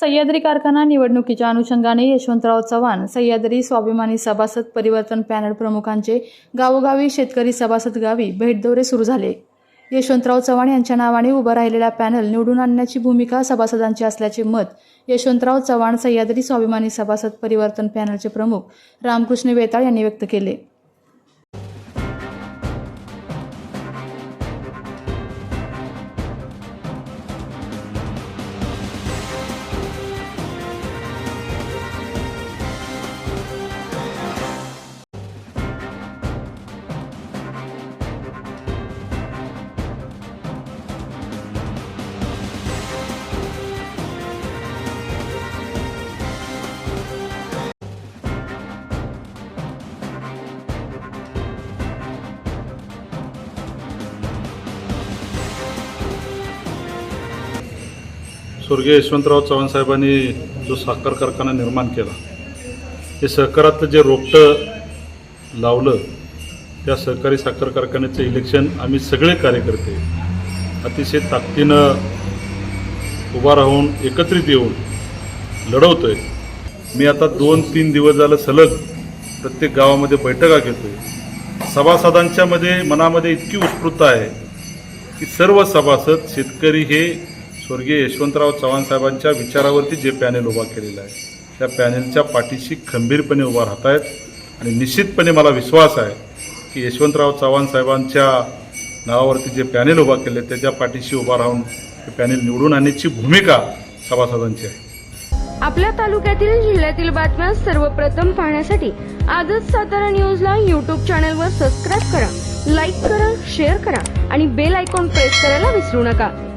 सह्याद्री कारखाना निवडणुकीच्या अनुषंगाने यशवंतराव चव्हाण सह्याद्री स्वाभिमानी सभासद परिवर्तन पॅनल प्रमुखांचे गावोगावी शेतकरी सभासद गावी भेट दौरे सुरू झाले. यशवंतराव चव्हाण यांच्या नावाने उभं राहिलेला पॅनल निवडून आणण्याची भूमिका सभासदांची असल्याचे मत यशवंतराव चव्हाण सह्याद्री स्वाभिमानी सभासद परिवर्तन पॅनलचे प्रमुख रामकृष्ण वेताळ यांनी व्यक्त केले. स्वर्गीय यशवंतराव चव्हाण साहेबांनी जो साखर कारखाना निर्माण केला हे सहकारातलं जे रोपटं लावलं त्या सहकारी साखर कारखान्याचं इलेक्शन आम्ही सगळे कार्यकर्ते अतिशय ताकदीनं उभा राहून एकत्रित येऊन लढवतोय. मी आता दोन तीन दिवस झालं सलग प्रत्येक गावामध्ये बैठका घेतोय. आहे सभासदांच्यामध्ये मनामध्ये इतकी उत्स्फूर्तता आहे की सर्व सभासद शेतकरी हे स्वर्गीय यशवंतराव चव्हाण साहेबांच्या विचारावरती जे पॅनेल उभा केलेलं आहे त्या पॅनेलच्या पाठीशी खंबीरपणे उभा राहत आहेत आणि निश्चितपणे मला विश्वास आहे की यशवंतराव चव्हाण साहेबांच्या नावावरती जे पॅनेल उभा केले त्याच्या पाठीशी उभा राहून ते पॅनेल निवडून आणण्याची भूमिका सभासदांची आहे. आपल्या तालुक्यातील जिल्ह्यातील बातम्या सर्वप्रथम पाहण्यासाठी आजच सातारा न्यूजला यूट्यूब चॅनलवर सबस्क्राईब करा लाईक करा शेअर करा आणि बेल आयकॉन प्रेस करायला विसरू नका.